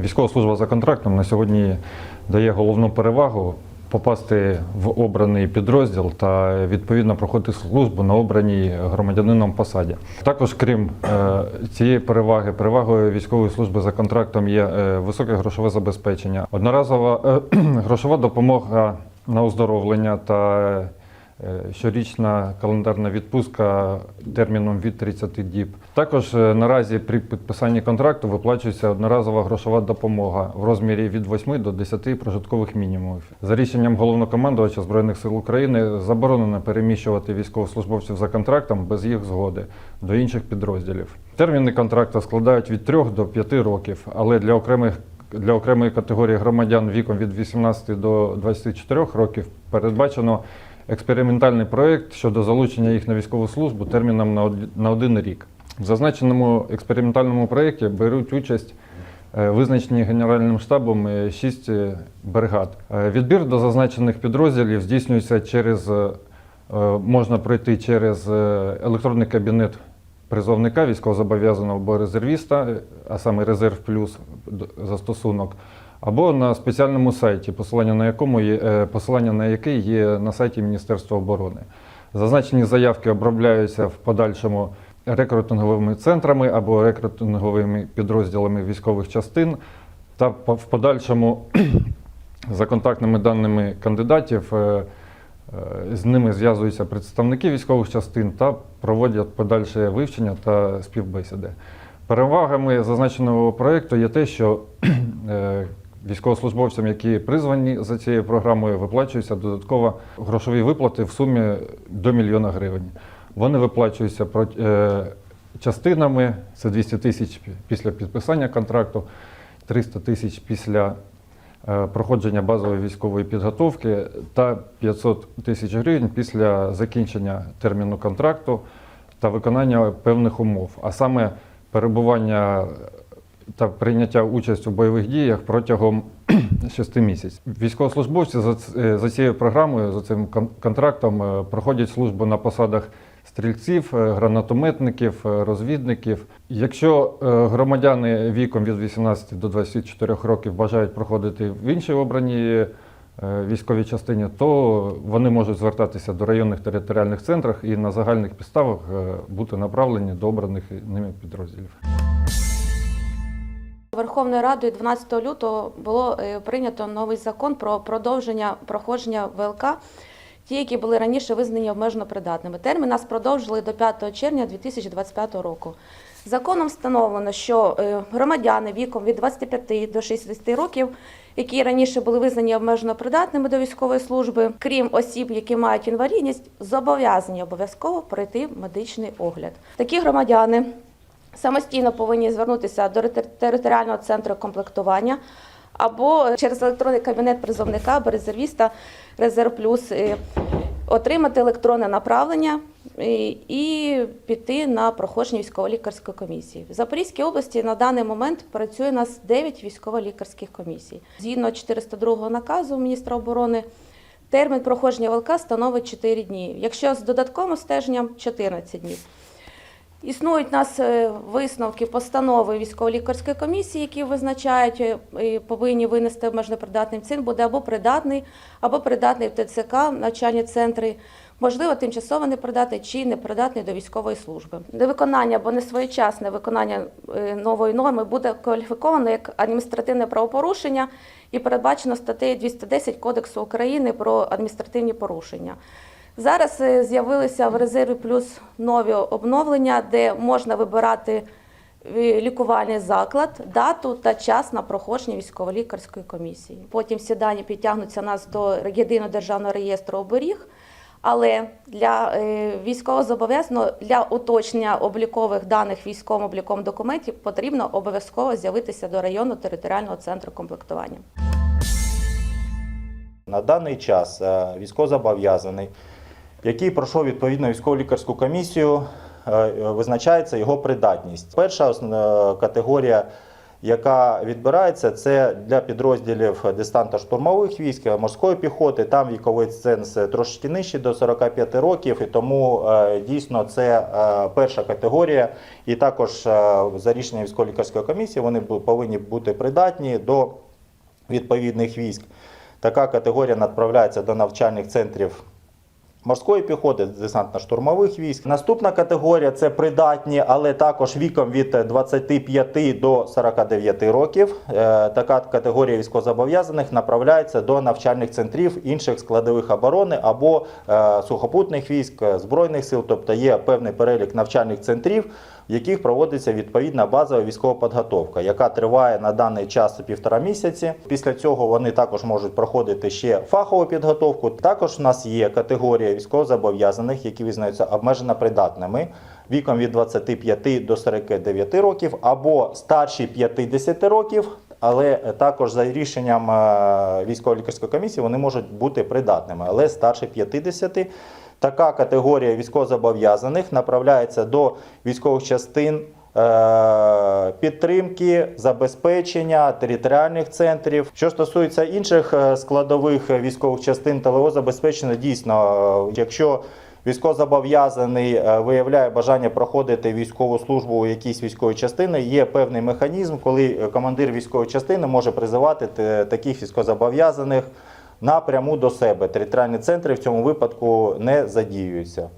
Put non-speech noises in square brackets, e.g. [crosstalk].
Військова служба за контрактом на сьогодні дає головну перевагу попасти в обраний підрозділ та відповідно проходити службу на обраній громадянином посаді. Також, крім е, цієї переваги, перевагою військової служби за контрактом є е, високе грошове забезпечення, одноразова е, [clears throat] грошова допомога на оздоровлення та щорічна календарна відпустка терміном від 30 діб. Також е, наразі при підписанні контракту виплачується одноразова грошова допомога в розмірі від 8 до 10 прожиткових мінімумів. За рішенням головнокомандувача Збройних сил України заборонено переміщувати військовослужбовців за контрактом без їх згоди до інших підрозділів. Терміни контракту складають від 3 до 5 років, але для окремих для окремої категорії громадян віком від 18 до 24 років передбачено експериментальний проєкт щодо залучення їх на військову службу терміном на один рік. В зазначеному експериментальному проєкті беруть участь е, визначені Генеральним штабом е, шість е, бригад. Відбір до зазначених підрозділів здійснюється через можна пройти через електронний кабінет призовника військовозобов'язаного або резервіста, а саме резерв плюс застосунок, або на спеціальному сайті, посилання на якому є е, посилання на який є на сайті Міністерства оборони. Зазначені заявки обробляються в подальшому рекрутинговими центрами або рекрутинговими підрозділами військових частин, та в подальшому [clears throat] за контактними даними кандидатів. е, Е, З ними зв'язуються представники військових частин та проводять подальше вивчення та співбесіди. Перевагами зазначеного проєкту є те, що [clears throat] військовослужбовцям, які призвані за цією програмою, виплачуються додатково грошові виплати в сумі до мільйона гривень. Вони виплачуються е, частинами, це 200 тисяч після підписання контракту, 300 тисяч після е, проходження базової військової підготовки та 500 тисяч гривень після закінчення терміну контракту та виконання певних умов, а саме перебування та прийняття участі у бойових діях протягом [clears throat] 6 місяців. Військовослужбовці е, за цією програмою, за цим кон- контрактом е, проходять службу на посадах стрільців, е, гранатометників, розвідників. Якщо громадяни віком від 18 до 24 років бажають проходити в іншій обраній військовій частині, то вони можуть звертатися до районних територіальних центрів і на загальних підставах бути направлені до обраних ними підрозділів. Верховною Радою 12 лютого було е, прийнято новий закон про продовження проходження ВЛК, ті, які були раніше визнані обмежено придатними. Термін нас продовжили до 5 червня 2025 року. Законом встановлено, що е, громадяни віком від 25 до 60 років, які раніше були визнані обмежено придатними до військової служби, крім осіб, які мають інвалідність, зобов'язані обов'язково пройти медичний огляд. Такі громадяни самостійно повинні звернутися до територіального центру комплектування або через електронний кабінет призовника або резервіста Резерв Плюс е, отримати електронне направлення е, і піти на проходження військово-лікарської комісії. В Запорізькій області на даний момент працює у нас 9 військово-лікарських комісій. Згідно 402 наказу міністра оборони, термін проходження ВЛК становить 4 дні. Якщо з додатковим стеженням 14 днів. Існують у нас е, висновки постанови військово-лікарської комісії, які визначають, е, і повинні винести обмежено придатним цін, буде або придатний, або придатний в ТЦК, навчальні центри, можливо, тимчасово непридатний чи непридатний до військової служби. Невиконання або несвоєчасне виконання е, нової норми буде кваліфіковано як адміністративне правопорушення і передбачено статтею 210 Кодексу України про адміністративні порушення. Зараз е, з'явилися в резерві плюс нові обновлення, де можна вибирати е, лікувальний заклад, дату та час на проходження військово-лікарської комісії. Потім всі дані підтягнуться нас до єдиного державного реєстру оберіг. Але для е, військовозобов'язаного для уточнення облікових даних військовим обліком документів потрібно обов'язково з'явитися до районного територіального центру комплектування. На даний час військовозобов'язаний, який пройшов відповідну військово-лікарську комісію, е, визначається його придатність. Перша категорія яка відбирається, це для підрозділів десантно-штурмових військ, морської піхоти. Там віковий ценз трошки нижчий до 45 років, і тому е, дійсно це е, перша категорія. І також е, за рішенням військово-лікарської комісії вони повинні бути придатні до відповідних військ. Така категорія направляється до навчальних центрів морської піхоти, десантно-штурмових військ. Наступна категорія це придатні, але також віком від 25 до 49 років. Е, Така категорія військовозобов'язаних направляється до навчальних центрів інших складових оборони або е, сухопутних військ, е, збройних сил, тобто є певний перелік навчальних центрів. В яких проводиться відповідна базова військова підготовка, яка триває на даний час півтора місяці. Після цього вони також можуть проходити ще фахову підготовку. Також у нас є категорія військовозобов'язаних, які визнаються обмежено придатними віком від 25 до 49 років або старші 50 років. Але також за рішенням е, військово-лікарської комісії вони можуть бути придатними, але старше 50. Така категорія військовозобов'язаних направляється до військових частин е, підтримки, забезпечення територіальних центрів. Що стосується інших е, складових військових частин тилового забезпечення, дійсно, е, якщо Військовозобов'язаний виявляє бажання проходити військову службу у якійсь військовій частини. Є певний механізм, коли командир військової частини може призивати таких військовозобов'язаних напряму до себе. Територіальні центри в цьому випадку не задіюються.